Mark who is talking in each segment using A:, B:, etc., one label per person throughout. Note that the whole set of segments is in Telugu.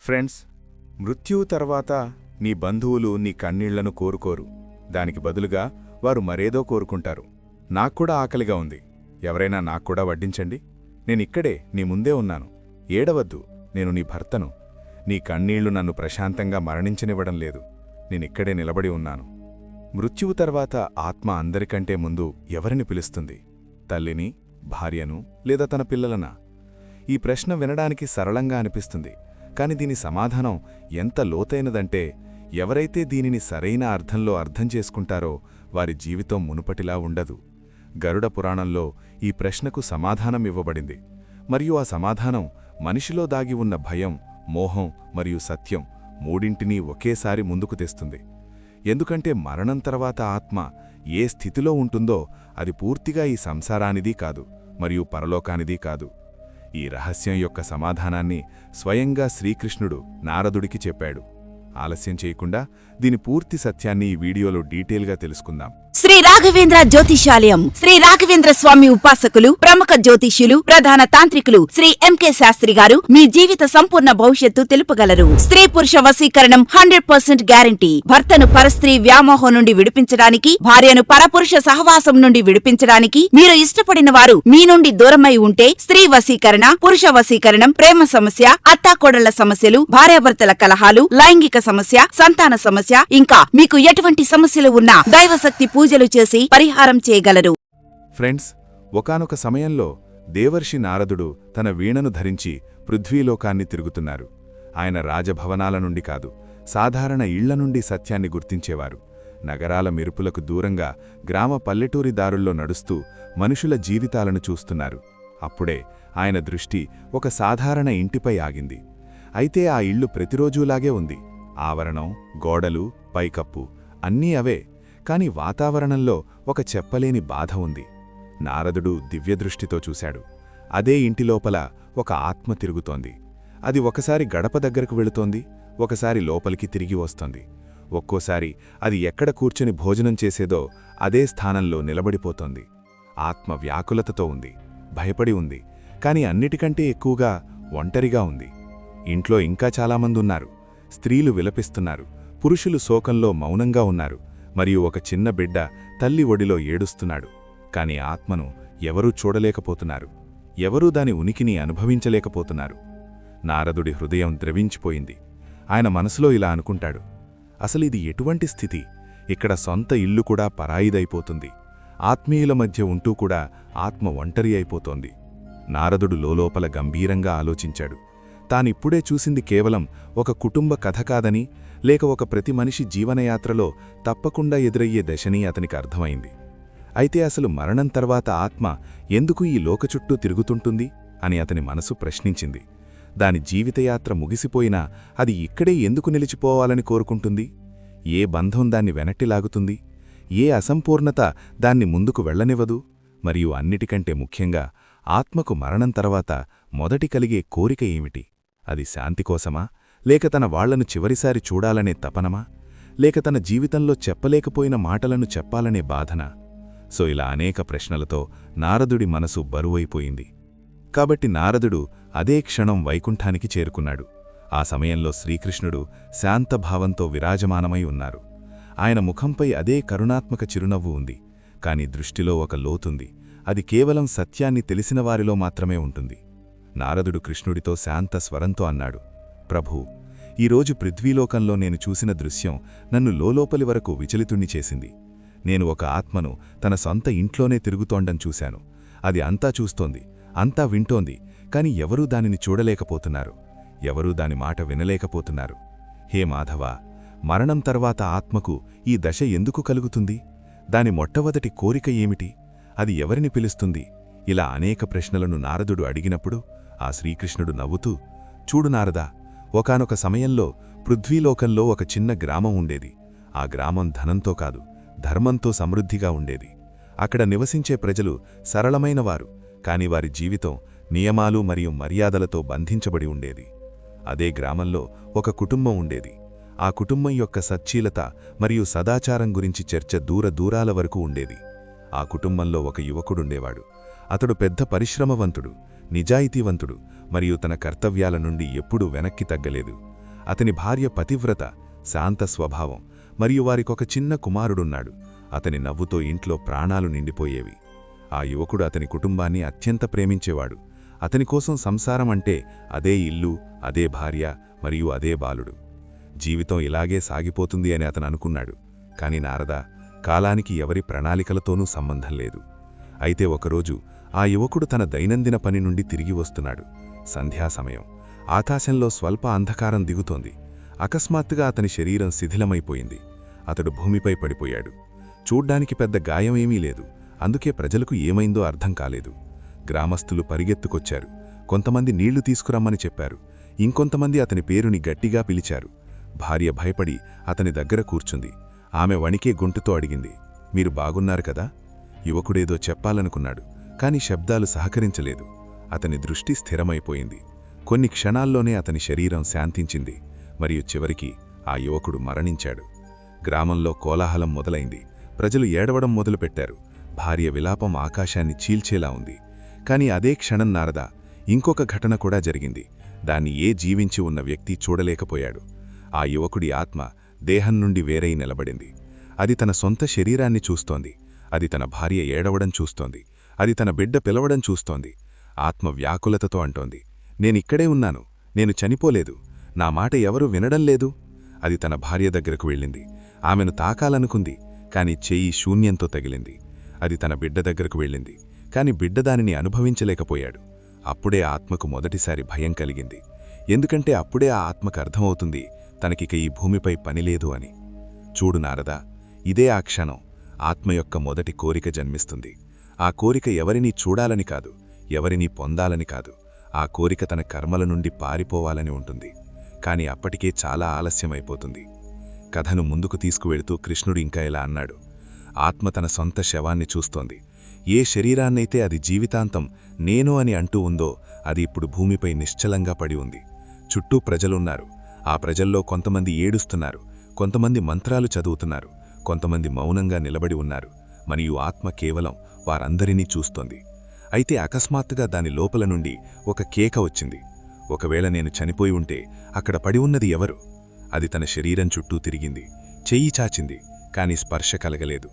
A: ఫ్రెండ్స్ మృత్యువు తర్వాత నీ బంధువులు నీ కన్నీళ్ళను కోరుకోరు. దానికి బదులుగా వారు మరేదో కోరుకుంటారు. నాక్కూడా ఆకలిగా ఉంది. ఎవరైనా నాక్కూడా వడ్డించండి. నేనిక్కడే నీ ముందే ఉన్నాను. ఏడవద్దు. నేను నీ భర్తను. నీ కన్నీళ్ళు నన్ను ప్రశాంతంగా మరణించనివ్వడం లేదు. నేనిక్కడే నిలబడి ఉన్నాను. మృత్యువు తర్వాత ఆత్మ అందరికంటే ముందు ఎవరిని పిలుస్తుంది? తల్లిని భార్యను లేదా తన పిల్లలనా? ఈ ప్రశ్న వినడానికి సరళంగా అనిపిస్తుంది. కాని దీని సమాధానం ఎంత లోతైనదంటే ఎవరైతే దీనిని సరైన అర్థంలో అర్థం చేసుకుంటారో వారి జీవితం మునుపటిలా ఉండదు. గరుడ పురాణంలో ఈ ప్రశ్నకు సమాధానం ఇవ్వబడింది. మరియు ఆ సమాధానం మనిషిలో దాగి ఉన్న భయం మోహం మరియు సత్యం మూడింటినీ ఒకేసారి ముందుకు తెస్తుంది. ఎందుకంటే మరణం తర్వాత ఆత్మ ఏ స్థితిలో ఉంటుందో అది పూర్తిగా ఈ సంసారానిది కాదు మరియు పరలోకానిది కాదు. ఈ రహస్యం యొక్క సమాధానాన్ని స్వయంగా శ్రీకృష్ణుడు నారదుడికి చెప్పాడు. ఆలస్యం చేయకుండా దీని పూర్తి సత్యాన్ని ఈ వీడియోలో డీటెయిల్గా తెలుసుకుందాం.
B: శ్రీ రాఘవేంద్ర జ్యోతిషాలయం శ్రీ రాఘవేంద్ర స్వామి ఉపాసకులు ప్రముఖ జ్యోతిష్యులు ప్రధాన తాంత్రికులు శ్రీ ఎంకే శాస్త్రి గారు మీ జీవిత సంపూర్ణ భవిష్యత్తు తెలుపగలరు. స్త్రీ పురుష వశీకరణం హండ్రెడ్ పర్సెంట్ గ్యారంటీ. భర్తను పరస్త్రీ వ్యామోహం నుండి విడిపించడానికి భార్యను పరపురుష సహవాసం నుండి విడిపించడానికి మీరు ఇష్టపడిన వారు మీ నుండి దూరమై ఉంటే స్త్రీ వశీకరణ పురుష వశీకరణం ప్రేమ సమస్య అత్తాకోడళ్ళ సమస్యలు భార్యాభర్తల కలహాలు లైంగిక సమస్య సంతాన సమస్య ఇంకా మీకు ఎటువంటి సమస్యలు ఉన్నా దైవశక్తి పూజలు చేసి పరిహారం చేయగలరు.
A: ఫ్రెండ్స్ ఒకానొక సమయంలో దేవర్షి నారదుడు తన వీణను ధరించి పృథ్వీలోకాన్ని తిరుగుతున్నారు. ఆయన రాజభవనాల నుండి కాదు సాధారణ ఇళ్ళ నుండి సత్యాన్ని గుర్తించేవారు. నగరాల మెరుపులకు దూరంగా గ్రామ పల్లెటూరి దారుల్లో నడుస్తూ మనుషుల జీవితాలను చూస్తున్నారు. అప్పుడే ఆయన దృష్టి ఒక సాధారణ ఇంటిపై ఆగింది. అయితే ఆ ఇల్లు ప్రతిరోజూలాగే ఉంది. ఆవరణం గోడలు పైకప్పు అన్నీ అవే కాని వాతావరణంలో ఒక చెప్పలేని బాధ ఉంది. నారదుడు దివ్యదృష్టితో చూశాడు. అదే ఇంటిలోపల ఒక ఆత్మ తిరుగుతోంది. అది ఒకసారి గడప దగ్గరకు వెళుతోంది. ఒకసారి లోపలికి తిరిగి వస్తోంది. ఒక్కోసారి అది ఎక్కడ కూర్చుని భోజనం చేసేదో అదే స్థానంలో నిలబడిపోతోంది. ఆత్మ వ్యాకులతతో ఉంది. భయపడి ఉంది. కాని అన్నిటికంటే ఎక్కువగా ఒంటరిగా ఉంది. ఇంట్లో ఇంకా చాలామంది ఉన్నారు స్త్రీలు విలపిస్తున్నారు. పురుషులు శోకంలో మౌనంగా ఉన్నారు. మరియు ఒక చిన్న బిడ్డ తల్లి ఒడిలో ఏడుస్తున్నాడు. కాని ఆత్మను ఎవరూ చూడలేకపోతున్నారు. ఎవరూ దాని ఉనికిని అనుభవించలేకపోతున్నారు. నారదుడి హృదయం ద్రవించిపోయింది. ఆయన మనసులో ఇలా అనుకుంటాడు. అసలిది ఎటువంటి స్థితి? ఇక్కడ సొంత ఇల్లు కూడా పరాయిదైపోతుంది. ఆత్మీయుల మధ్య ఉంటూ కూడా ఆత్మ ఒంటరి అయిపోతోంది. నారదుడు లోలోపల గంభీరంగా ఆలోచించాడు. తానిప్పుడే చూసింది కేవలం ఒక కుటుంబ కథ కాదని లేక ఒక ప్రతి మనిషి జీవనయాత్రలో తప్పకుండా ఎదురయ్యే దశని అతనికి అర్థమైంది. అయితే అసలు మరణం తర్వాత ఆత్మ ఎందుకు ఈ లోక చుట్టూ తిరుగుతుంటుంది అని అతని మనసు ప్రశ్నించింది. దాని జీవితయాత్ర ముగిసిపోయినా అది ఇక్కడే ఎందుకు నిలిచిపోవాలని కోరుకుంటుంది? ఏ బంధం దాన్ని వెనట్టిలాగుతుంది ఏ అసంపూర్ణత దాన్ని ముందుకు వెళ్ళనివ్వదు మరియు అన్నిటికంటే ముఖ్యంగా ఆత్మకు మరణం తర్వాత మొదటి కలిగే కోరిక ఏమిటి? అది శాంతి కోసమా? లేక తన వాళ్ళను చివరిసారి చూడాలనే తపనమా? లేక తన జీవితంలో చెప్పలేకపోయిన మాటలను చెప్పాలనే బాధన? సో ఇలా అనేక ప్రశ్నలతో నారదుడి మనసు బరువైపోయింది. కాబట్టి నారదుడు అదే క్షణం వైకుంఠానికి చేరుకున్నాడు. ఆ సమయంలో శ్రీకృష్ణుడు శాంతభావంతో విరాజమానమై ఉన్నారు. ఆయన ముఖంపై అదే కరుణాత్మక చిరునవ్వు ఉంది. కాని దృష్టిలో ఒక లోతుంది. అది కేవలం సత్యాన్ని తెలిసినవారిలో మాత్రమే ఉంటుంది. నారదుడు కృష్ణుడితో శాంత స్వరంతో అన్నాడు. ప్రభూ ఈరోజు పృథ్వీలోకంలో నేను చూసిన దృశ్యం నన్ను లోలోపలి వరకు విచలితుణ్ణి చేసింది. నేను ఒక ఆత్మను తన సొంత ఇంట్లోనే తిరుగుతోండం చూశాను. అది అంతా చూస్తోంది అంతా వింటోంది కాని ఎవరూ దానిని చూడలేకపోతున్నారు. ఎవరూ దాని మాట వినలేకపోతున్నారు. హే మాధవ మరణం తర్వాత ఆత్మకు ఈ దశ ఎందుకు కలుగుతుంది? దాని మొట్టమొదటి కోరిక ఏమిటి? అది ఎవరిని పిలుస్తుంది? ఇలా అనేక ప్రశ్నలను నారదుడు అడిగినప్పుడు ఆ శ్రీకృష్ణుడు నవ్వుతూ చూడు నారదా ఒకానొక సమయంలో పృథ్వీలోకంలో ఒక చిన్న గ్రామం ఉండేది. ఆ గ్రామం ధనంతో కాదు ధర్మంతో సమృద్ధిగా ఉండేది. అక్కడ నివసించే ప్రజలు సరళమైనవారు కాని వారి జీవితం నియమాలు మరియు మర్యాదలతో బంధించబడి ఉండేది. అదే గ్రామంలో ఒక కుటుంబం ఉండేది. ఆ కుటుంబం యొక్క సచ్చీలత మరియు సదాచారం గురించి చర్చ దూర దూరాల వరకు ఉండేది. ఆ కుటుంబంలో ఒక యువకుడుండేవాడు అతడు పెద్ద పరిశ్రమవంతుడు. నిజాయితీవంతుడు మరియు తన కర్తవ్యాల నుండి ఎప్పుడూ వెనక్కి తగ్గలేదు. అతని భార్య పతివ్రత శాంత స్వభావం మరియు వారికొక చిన్న కుమారుడున్నాడు. అతని నవ్వుతో ఇంట్లో ప్రాణాలు నిండిపోయేవి. ఆ యువకుడు అతని కుటుంబాన్ని అత్యంత ప్రేమించేవాడు. అతని కోసం సంసారం అంటే అదే ఇల్లు అదే భార్య మరియు అదే బాలుడు. జీవితం ఇలాగే సాగిపోతుంది అని అతను అనుకున్నాడు. కాని నారద కాలానికి ఎవరి ప్రణాళికలతోనూ సంబంధం లేదు. అయితే ఒకరోజు ఆ యువకుడు తన దైనందిన పని నుండి తిరిగి వస్తున్నాడు. సంధ్యా సమయం. ఆకాశంలో స్వల్ప అంధకారం దిగుతోంది. అకస్మాత్తుగా అతని శరీరం శిథిలమైపోయింది. అతడు భూమిపై పడిపోయాడు. చూడ్డానికి పెద్ద గాయమేమీ లేదు. అందుకే ప్రజలకు ఏమైందో అర్థం కాలేదు. గ్రామస్తులు పరిగెత్తుకొచ్చారు. కొంతమంది నీళ్ళు తీసుకురమ్మని చెప్పారు. ఇంకొంతమంది అతని పేరుని గట్టిగా పిలిచారు. భార్య భయపడి అతని దగ్గర కూర్చుంది. ఆమె వణికే గుంటుతో అడిగింది మీరు బాగున్నారు కదా? యువకుడేదో చెప్పాలనుకున్నాడు. కాని శబ్దాలు సహకరించలేదు. అతని దృష్టి స్థిరమైపోయింది. కొన్ని క్షణాల్లోనే అతని శరీరం శాంతించింది. మరియు చివరికి ఆ యువకుడు మరణించాడు. గ్రామంలో కోలాహలం మొదలైంది. ప్రజలు ఏడవడం మొదలుపెట్టారు. భార్య విలాపం ఆకాశాన్ని చీల్చేలా ఉంది. కాని అదే క్షణం నారద ఇంకొక ఘటన కూడా జరిగింది. దాన్ని ఏ జీవించి ఉన్న వ్యక్తి చూడలేకపోయాడు. ఆ యువకుడి ఆత్మ దేహం నుండి వేరై నిలబడింది. అది తన సొంత శరీరాన్ని చూస్తోంది. అది తన భార్య ఏడవడం చూస్తోంది. అది తన బిడ్డ పిలవడం చూస్తోంది. ఆత్మ వ్యాకులతతో అంటోంది నేనిక్కడే ఉన్నాను నేను చనిపోలేదు నా మాట ఎవరూ వినడం లేదు. అది తన భార్య దగ్గరకు వెళ్ళింది. ఆమెను తాకాలనుకుంది కాని చెయ్యి శూన్యంతో తగిలింది. అది తన బిడ్డ దగ్గరకు వెళ్ళింది కాని బిడ్డ దానిని అనుభవించలేకపోయాడు. అప్పుడే ఆత్మకు మొదటిసారి భయం కలిగింది. ఎందుకంటే అప్పుడే ఆ ఆత్మకు అర్థమవుతుంది తనకిక ఈ భూమిపై పనిలేదు అని. చూడు నారదా ఇదే ఆ క్షణం. ఆత్మ యొక్క మొదటి కోరిక జన్మిస్తుంది. ఆ కోరిక ఎవరినీ చూడాలని కాదు ఎవరినీ పొందాలని కాదు. ఆ కోరిక తన కర్మల నుండి పారిపోవాలని ఉంటుంది. కాని అప్పటికే చాలా ఆలస్యమైపోతుంది కథను ముందుకు తీసుకువెళుతూ కృష్ణుడు ఇంకా ఇలా అన్నాడు. ఆత్మ తన సొంత శవాన్ని చూస్తోంది. ఏ శరీరాన్నైతే అది జీవితాంతం నేను అని అంటూ ఉందో అది ఇప్పుడు భూమిపై నిశ్చలంగా పడి ఉంది. చుట్టూ ప్రజలున్నారు. ఆ ప్రజల్లో కొంతమంది ఏడుస్తున్నారు. కొంతమంది మంత్రాలు చదువుతున్నారు. కొంతమంది మౌనంగా నిలబడి ఉన్నారు. మరియు ఆత్మ కేవలం వారందరినీ చూస్తోంది. అయితే అకస్మాత్తుగా దాని లోపల నుండి ఒక కేక వచ్చింది. ఒకవేళ నేను చనిపోయి ఉంటే అక్కడ పడి ఉన్నది ఎవరు? అది తన శరీరం చుట్టూ తిరిగింది. చెయ్యి చాచింది కాని స్పర్శ కలగలేదు.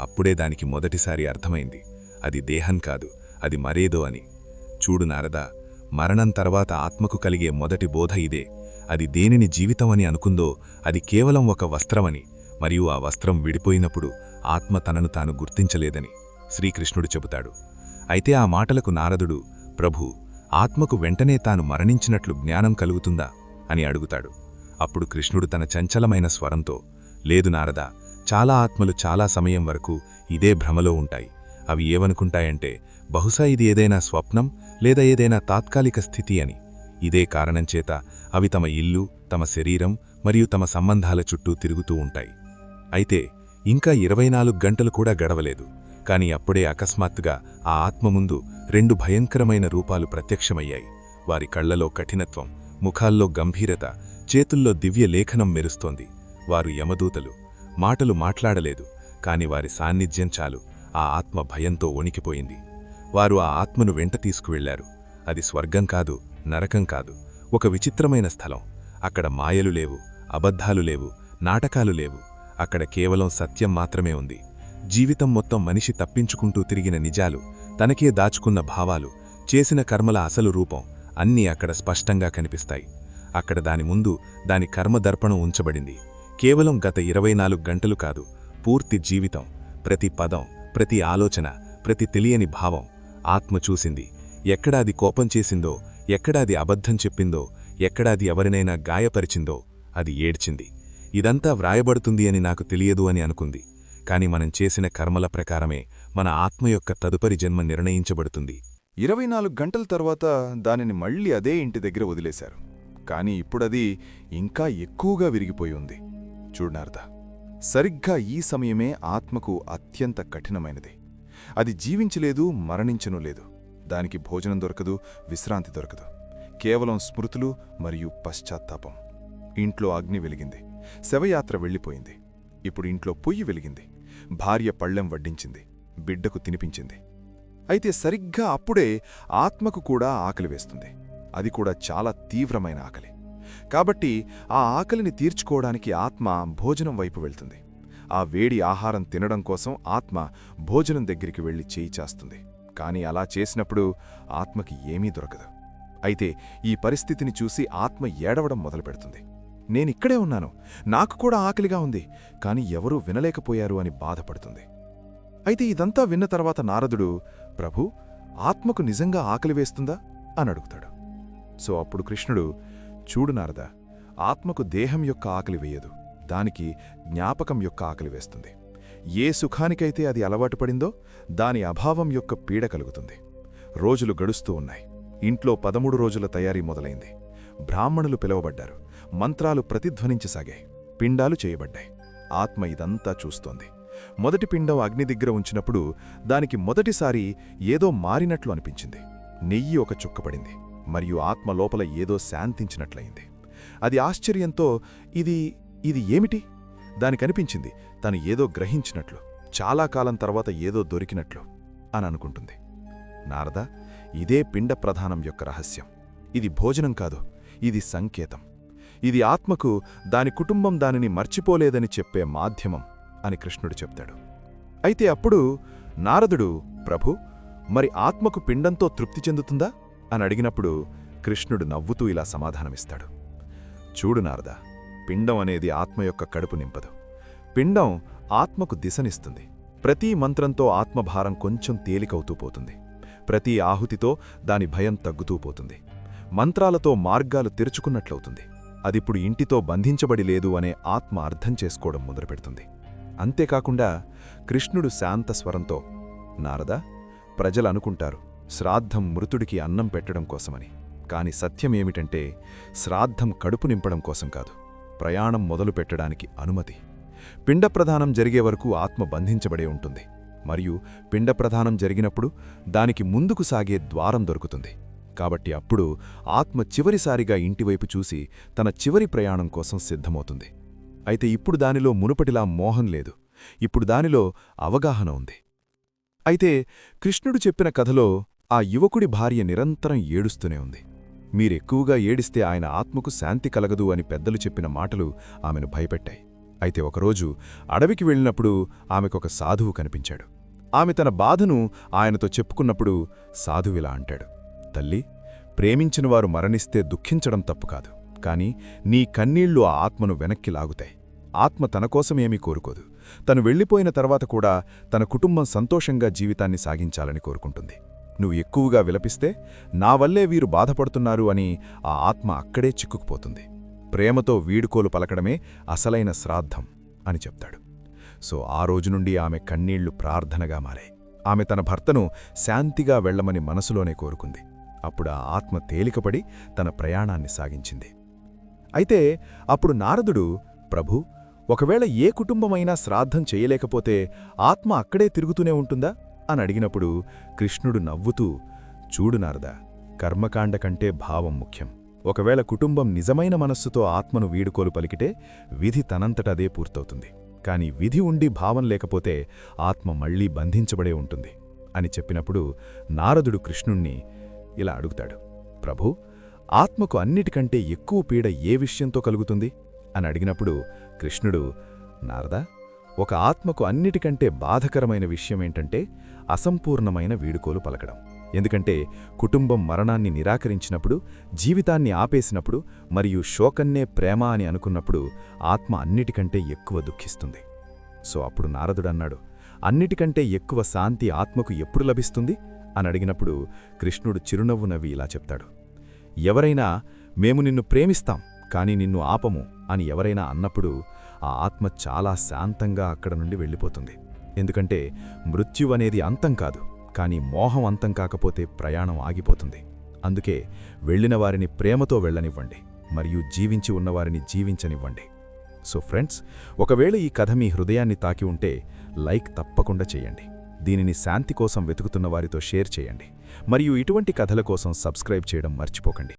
A: అప్పుడే దానికి మొదటిసారి అర్థమైంది. అది దేహం కాదు అది మరేదో అని. చూడు నారదా మరణం తర్వాత ఆత్మకు కలిగే మొదటి బోధ ఇదే. అది దేనిని జీవితమని అనుకుందో అది కేవలం ఒక వస్త్రమని మరియు ఆ వస్త్రం విడిపోయినప్పుడు ఆత్మ తనను తాను గుర్తించలేదని శ్రీకృష్ణుడు చెబుతాడు. అయితే ఆ మాటలకు నారదుడు ప్రభు ఆత్మకు వెంటనే తాను మరణించినట్లు జ్ఞానం కలుగుతుందా? అని అడుగుతాడు. అప్పుడు కృష్ణుడు తన చంచలమైన స్వరంతో లేదు నారద చాలా ఆత్మలు చాలా సమయం వరకు ఇదే భ్రమలో ఉంటాయి. అవి ఏమనుకుంటాయంటే బహుశా ఇది ఏదైనా స్వప్నం లేదా ఏదైనా తాత్కాలిక స్థితి అని. ఇదే కారణం చేత అవి తమ ఇల్లు తమ శరీరం మరియు తమ సంబంధాల చుట్టూ తిరుగుతూ ఉంటాయి. అయితే ఇంకా ఇరవై గంటలు కూడా గడవలేదు. కాని అప్పుడే అకస్మాత్తుగా ఆ ఆత్మ ముందు రెండు భయంకరమైన రూపాలు ప్రత్యక్షమయ్యాయి. వారి కళ్ళలో కఠినత్వం ముఖాల్లో గంభీరత చేతుల్లో దివ్య లేఖనం మెరుస్తోంది. వారు యమదూతలు. మాటలు మాట్లాడలేదు కాని వారి సాన్నిధ్యం చాలు. ఆ ఆత్మ భయంతో వణికిపోయింది. వారు ఆ ఆత్మను వెంట తీసుకువెళ్ళారు. అది స్వర్గం కాదు నరకం కాదు. ఒక విచిత్రమైన స్థలం. అక్కడ మాయలు లేవు అబద్ధాలు లేవు నాటకాలు లేవు. అక్కడ కేవలం సత్యం మాత్రమే ఉంది. జీవితం మొత్తం మనిషి తప్పించుకుంటూ తిరిగిన నిజాలు తనకే దాచుకున్న భావాలు చేసిన కర్మల అసలు రూపం అన్నీ అక్కడ స్పష్టంగా కనిపిస్తాయి. అక్కడ దాని ముందు దాని కర్మదర్పణం ఉంచబడింది. కేవలం గత ఇరవై గంటలు కాదు పూర్తి జీవితం ప్రతి పదం ప్రతి ఆలోచన ప్రతి తెలియని భావం ఆత్మ చూసింది. ఎక్కడాది కోపం చేసిందో ఎక్కడాది అబద్ధం చెప్పిందో ఎక్కడాది ఎవరినైనా గాయపరిచిందో అది ఏడ్చింది. ఇదంతా వ్రాయబడుతుంది అని నాకు తెలియదు అని అనుకుంది. కాని మనం చేసిన కర్మల ప్రకారమే మన ఆత్మ యొక్క తదుపరి జన్మ నిర్ణయించబడుతుంది.
C: ఇరవై నాలుగు గంటల తర్వాత దానిని మళ్ళీ అదే ఇంటి దగ్గర వదిలేశారు. కానీ ఇప్పుడది ఇంకా ఎక్కువగా విరిగిపోయి ఉంది. చూడనార్ద సరిగ్గా ఈ సమయమే ఆత్మకు అత్యంత కఠినమైనది. అది జీవించలేదు మరణించను లేదు. దానికి భోజనం దొరకదు విశ్రాంతి దొరకదు. కేవలం స్మృతులు మరియు పశ్చాత్తాపం. ఇంట్లో అగ్ని వెలిగింది. శవయాత్ర వెళ్ళిపోయింది. ఇప్పుడు ఇంట్లో పొయ్యి వెలిగింది. భార్య పళ్ళెం వడ్డించింది. బిడ్డకు తినిపించింది. అయితే సరిగ్గా అప్పుడే ఆత్మకు కూడా ఆకలి వేస్తుంది. అది కూడా చాలా తీవ్రమైన ఆకలి.
A: కాబట్టి ఆ ఆకలిని తీర్చుకోవడానికి ఆత్మ భోజనం వైపు వెళ్తుంది. ఆ వేడి ఆహారం తినడం కోసం ఆత్మ భోజనం దగ్గరికి వెళ్ళి చేయి చేస్తుంది. కాని అలా చేసినప్పుడు ఆత్మకి ఏమీ దొరకదు. అయితే ఈ పరిస్థితిని చూసి ఆత్మ ఏడవడం మొదలుపెడుతుంది. నేనిక్కడే ఉన్నాను. నాకు కూడా ఆకలిగా ఉంది. కాని ఎవరూ వినలేకపోయారు అని బాధపడుతుంది. అయితే ఇదంతా విన్న తర్వాత నారదుడు ప్రభు ఆత్మకు నిజంగా ఆకలి వేస్తుందా? అని అడుగుతాడు. సో అప్పుడు కృష్ణుడు చూడు నారద ఆత్మకు దేహం యొక్క ఆకలి వేయదు. దానికి జ్ఞాపకం యొక్క ఆకలి వేస్తుంది. ఏ సుఖానికైతే అది అలవాటు పడిందో దాని అభావం యొక్క పీడ కలుగుతుంది. రోజులు గడుస్తూ ఉన్నాయి. ఇంట్లో పదమూడు రోజుల తయారీ మొదలైంది. బ్రాహ్మణులు పిలువబడ్డారు. మంత్రాలు ప్రతిధ్వనించసాగాయి. పిండాలు చేయబడ్డాయి. ఆత్మ ఇదంతా చూస్తోంది. మొదటి పిండం అగ్ని దగ్గర ఉంచినప్పుడు దానికి మొదటిసారి ఏదో మారినట్లు అనిపించింది. నెయ్యి ఒక చుక్కపడింది. మరియు ఆత్మ లోపల ఏదో శాంతించినట్లయింది. అది ఆశ్చర్యంతో ఇది ఇది ఏమిటి? దానికనిపించింది. తను ఏదో గ్రహించినట్లు చాలా కాలం తర్వాత ఏదో దొరికినట్లు అని అనుకుంటుంది. నారద ఇదే పిండ ప్రధానం యొక్క రహస్యం. ఇది భోజనం కాదు ఇది సంకేతం. ఇది ఆత్మకు దాని కుటుంబం దానిని మర్చిపోలేదని చెప్పే మాధ్యమం అని కృష్ణుడు చెప్తాడు. అయితే అప్పుడు నారదుడు ప్రభు మరి ఆత్మకు పిండంతో తృప్తి చెందుతుందా? అని అడిగినప్పుడు కృష్ణుడు నవ్వుతూ ఇలా సమాధానమిస్తాడు. చూడు నారద పిండం అనేది ఆత్మ యొక్క కడుపు నింపదు. పిండం ఆత్మకు దిశనిస్తుంది. ప్రతి మంత్రంతో ఆత్మభారం కొంచెం తేలికవుతూ పోతుంది. ప్రతి ఆహుతితో దాని భయం తగ్గుతూ పోతుంది. మంత్రాలతో మార్గాలు తెరుచుకున్నట్లవుతుంది. అదిప్పుడు ఇంటితో బంధించబడి లేదు అనే ఆత్మ అర్థం చేసుకోవడం మొదలుపెడుతుంది. అంతేకాకుండా కృష్ణుడు శాంత స్వరంతో నారదా ప్రజలనుకుంటారు శ్రాద్ధం మృతుడికి అన్నం పెట్టడం కోసమని. కాని సత్యమేమిటంటే శ్రాద్ధం కడుపు నింపడం కోసం కాదు ప్రయాణం మొదలు పెట్టడానికి అనుమతి. పిండప్రధానం జరిగే వరకు ఆత్మ బంధించబడే ఉంటుంది. మరియు పిండప్రధానం జరిగినప్పుడు దానికి ముందుకు సాగే ద్వారం దొరుకుతుంది. కాబట్టి అప్పుడు ఆత్మ చివరిసారిగా ఇంటివైపు చూసి తన చివరి ప్రయాణం కోసం సిద్ధమవుతుంది. అయితే ఇప్పుడు దానిలో మునుపటిలా మోహం లేదు. ఇప్పుడు దానిలో అవగాహన ఉంది. అయితే కృష్ణుడు చెప్పిన కథలో ఆ యువకుడి భార్య నిరంతరం ఏడుస్తూనే ఉంది. మీరెక్కువగా ఏడిస్తే ఆయన ఆత్మకు శాంతి కలగదు అని పెద్దలు చెప్పిన మాటలు ఆమెను భయపెట్టాయి. అయితే ఒకరోజు అడవికి వెళ్ళినప్పుడు ఆమెకొక సాధువు కనిపించాడు. ఆమె తన బాధను ఆయనతో చెప్పుకున్నప్పుడు సాధువిలా అంటాడు. తల్లి ప్రేమించినవారు మరణిస్తే దుఃఖించడం తప్పు కాదు. కాని నీ కన్నీళ్ళు ఆ ఆత్మను వెనక్కి లాగుతాయి. ఆత్మ తనకోసమేమీ కోరుకోదు. తను వెళ్ళిపోయిన తర్వాత కూడా తన కుటుంబం సంతోషంగా జీవితాన్ని సాగించాలని కోరుకుంటుంది. నువ్వు ఎక్కువగా విలపిస్తే నా వల్లే వీరు బాధపడుతున్నారు అని ఆ ఆత్మ అక్కడే చిక్కుకుపోతుంది. ప్రేమతో వీడుకోలు పలకడమే అసలైన శ్రాద్ధం అని చెప్తాడు. సో ఆ రోజు నుండి ఆమె కన్నీళ్ళు ప్రార్థనగా మారాయి. ఆమె తన భర్తను శాంతిగా వెళ్ళమని మనసులోనే కోరుకుంది. అప్పుడు ఆ ఆత్మ తేలికపడి తన ప్రయాణాన్ని సాగించింది. అయితే అప్పుడు నారదుడు ప్రభు ఒకవేళ ఏ కుటుంబమైనా శ్రాద్ధం చేయలేకపోతే ఆత్మ అక్కడే తిరుగుతూనే ఉంటుందా? అని అడిగినప్పుడు కృష్ణుడు నవ్వుతూ చూడు నారదా కర్మకాండ కంటే భావం ముఖ్యం. ఒకవేళ కుటుంబం నిజమైన మనస్సుతో ఆత్మను వీడుకోలు పలికితే విధి తనంతటదే పూర్తవుతుంది. కాని విధి ఉండి భావం లేకపోతే ఆత్మ మళ్ళీ బంధించబడే ఉంటుంది అని చెప్పినప్పుడు నారదుడు కృష్ణుణ్ణి ఇలా అడుగుతాడు ప్రభు ఆత్మకు అన్నిటికంటే ఎక్కువ పీడ ఏ విషయంతో కలుగుతుంది? అని అడిగినప్పుడు కృష్ణుడు నారదా ఒక ఆత్మకు అన్నిటికంటే బాధకరమైన విషయమేంటంటే అసంపూర్ణమైన వీడుకోలు పలకడం. ఎందుకంటే కుటుంబం మరణాన్ని నిరాకరించినప్పుడు జీవితాన్ని ఆపేసినప్పుడు మరియు శోకన్నే ప్రేమ అని అనుకున్నప్పుడు ఆత్మ అన్నిటికంటే ఎక్కువ దుఃఖిస్తుంది. సో అప్పుడు నారదుడన్నాడు అన్నిటికంటే ఎక్కువ శాంతి ఆత్మకు ఎప్పుడు లభిస్తుంది? అని అడిగినప్పుడు కృష్ణుడు చిరునవ్వు నవ్వి ఇలా చెప్తాడు ఎవరైనా మేము నిన్ను ప్రేమిస్తాం కాని నిన్ను ఆపము అని ఎవరైనా అన్నప్పుడు ఆ ఆత్మ చాలా శాంతంగా అక్కడ నుండి వెళ్ళిపోతుంది. ఎందుకంటే మృత్యువనేది అంతం కాదు కాని మోహం అంతం కాకపోతే ప్రయాణం ఆగిపోతుంది. అందుకే వెళ్ళిన వారిని ప్రేమతో వెళ్ళనివ్వండి మరియు జీవించి ఉన్నవారిని జీవించనివ్వండి. సో ఫ్రెండ్స్ ఒకవేళ ఈ కథ మీ హృదయాన్ని తాకి ఉంటే లైక్ తప్పకుండా చేయండి. దీనిని శాంతి కోసం వెతుకుతున్న వారితో షేర్ చేయండి. మరియు ఇటువంటి కథల కోసం సబ్స్క్రైబ్ చేయడం మర్చిపోకండి.